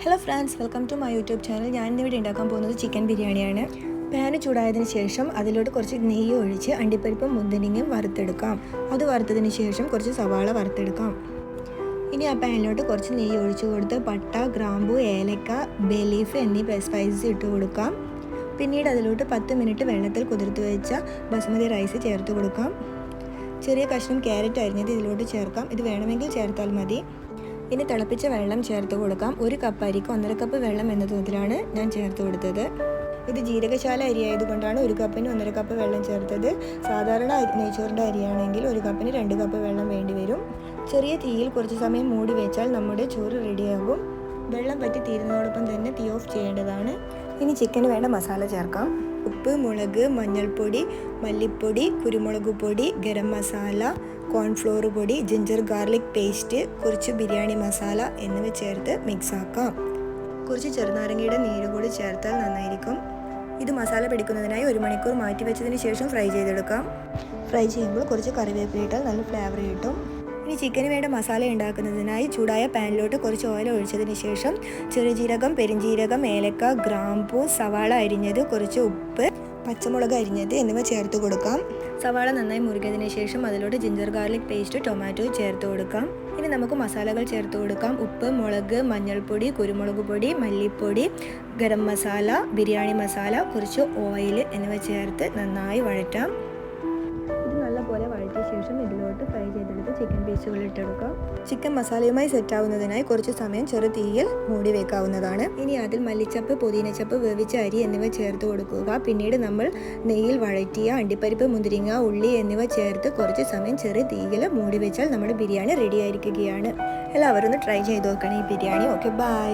Hello friends welcome to my YouTube channel ഞാൻ ഇന്നിവിടെ ഉണ്ടാക്കാൻ പോകുന്നത് ചിക്കൻ ബിരിയാണിയാണ്. പാന് ചൂടായതിന് ശേഷം അതിലോട്ട് കുറച്ച് നെയ്യ് ഒഴിച്ച് അണ്ടിപ്പരിപ്പും മുന്തിരിങ്ങയും വറുത്തെടുക്കാം. അത് വറുത്തതിന് ശേഷം കുറച്ച് സവാള വറുത്തെടുക്കാം. ഇനി ആ പാനിലോട്ട് കുറച്ച് നെയ്യ് ഒഴിച്ച് കൊടുത്ത് പട്ട ഗ്രാമ്പു ഏലക്ക ബെലീഫ് എന്നീ സ്പൈസസ് ഇട്ട് കൊടുക്കാം. പിന്നീട് അതിലോട്ട് പത്ത് മിനിറ്റ് വെള്ളത്തിൽ കുതിർത്ത് വെച്ച ബസുമതി റൈസ് ചേർത്ത് കൊടുക്കാം. ചെറിയ കഷ്ണം ക്യാരറ്റ് അരിഞ്ഞത് ഇതിലോട്ട് ചേർക്കാം. ഇത് വേണമെങ്കിൽ ചേർത്താൽ മതി. ഇനി തിളപ്പിച്ച വെള്ളം ചേർത്ത് കൊടുക്കാം. ഒരു കപ്പ് അരിക്ക് ഒന്നര കപ്പ് വെള്ളം എന്ന തോതിലാണ് ഞാൻ ചേർത്ത് കൊടുത്തത്. ഇത് ജീരകശാല അരി ആയതുകൊണ്ടാണ് ഒരു കപ്പിന് ഒന്നര കപ്പ് വെള്ളം ചേർത്തത്. സാധാരണ നെയ്ച്ചോറിന്റെ അരിയാണെങ്കിൽ ഒരു കപ്പിന് രണ്ട് കപ്പ് വെള്ളം വേണ്ടി വരും. ചെറിയ തീയിൽ കുറച്ച് സമയം മൂടി വെച്ചാൽ നമ്മുടെ ചോറ് റെഡിയാകും വെള്ളം പറ്റി തീരുന്നതോടൊപ്പം തന്നെ തീ ഓഫ് ചെയ്യേണ്ടതാണ്. ഇനി ചിക്കന് വേണ്ട മസാല ചേർക്കാം. ഉപ്പ് മുളക് മഞ്ഞൾപ്പൊടി മല്ലിപ്പൊടി കുരുമുളക് പൊടി ഗരം മസാല കോൺഫ്ലോർ പൊടി ജിഞ്ചർ ഗാർലിക് പേസ്റ്റ് കുറച്ച് ബിരിയാണി മസാല എന്നിവ ചേർത്ത് മിക്സ് ആക്കാം. കുറച്ച് ചെറുനാരങ്ങയുടെ നീര് കൂടി ചേർത്താൽ നന്നായിരിക്കും. ഇത് മസാല പിടിക്കുന്നതിനായി ഒരു മണിക്കൂർ മാറ്റി വെച്ചതിന് ശേഷം ഫ്രൈ ചെയ്തെടുക്കാം. ഫ്രൈ ചെയ്യുമ്പോൾ കുറച്ച് കറിവേപ്പില ഇട്ടാൽ നല്ല ഫ്ലേവർ കിട്ടും. ഇനി ചിക്കന് വേണ്ട മസാല ഉണ്ടാക്കുന്നതിനായി ചൂടായ പാനിലോട്ട് കുറച്ച് ഓയിൽ ഒഴിച്ചതിന് ശേഷം ചെറുജീരകം പെരിഞ്ജീരകം ഏലക്ക ഗ്രാമ്പൂ സവാള അരിഞ്ഞത് കുറച്ച് ഉപ്പ് പച്ചമുളക് അരിഞ്ഞത് എന്നിവ ചേർത്ത് കൊടുക്കാം. സവാള നന്നായി മുറുകിയതിന് ശേഷം അതിലോട്ട് ജിഞ്ചർ ഗാർലിക് പേസ്റ്റ് ടൊമാറ്റോ ചേർത്ത് കൊടുക്കാം. ഇനി നമുക്ക് മസാലകൾ ചേർത്ത് കൊടുക്കാം. ഉപ്പ് മുളക് മഞ്ഞൾപ്പൊടി കുരുമുളക് പൊടി മല്ലിപ്പൊടി ഗരം മസാല ബിരിയാണി മസാല കുറച്ച് ഓയിൽ എന്നിവ ചേർത്ത് നന്നായി വഴറ്റാം. നല്ലപോലെ വഴറ്റിയ ശേഷം ഇതിലോട്ട് ഫ്രൈ ചെയ്തെടുത്ത് ചിക്കൻ പീസുകൾ ഇട്ടെടുക്കാം. ചിക്കൻ മസാലയുമായി സെറ്റ് ആവുന്നതിനായി കുറച്ച് സമയം ചെറു തീയിൽ മൂടി വെക്കാവുന്നതാണ്. ഇനി അതിൽ മല്ലിച്ചപ്പ് പുതിനച്ചപ്പ് വേവിച്ച അരി എന്നിവ ചേർത്ത് കൊടുക്കുക. പിന്നീട് നമ്മൾ നെയ്യിൽ വഴറ്റിയ അണ്ടിപ്പരിപ്പ് മുന്തിരിങ്ങ ഉള്ളി എന്നിവ ചേർത്ത് കുറച്ച് സമയം ചെറിയ തീയിൽ മൂടി വെച്ചാൽ നമ്മുടെ ബിരിയാണി റെഡി ആയിരിക്കുകയാണ്. എല്ലാവരും ഒന്ന് ട്രൈ ചെയ്ത് നോക്കണം ഈ ബിരിയാണി. Okay bye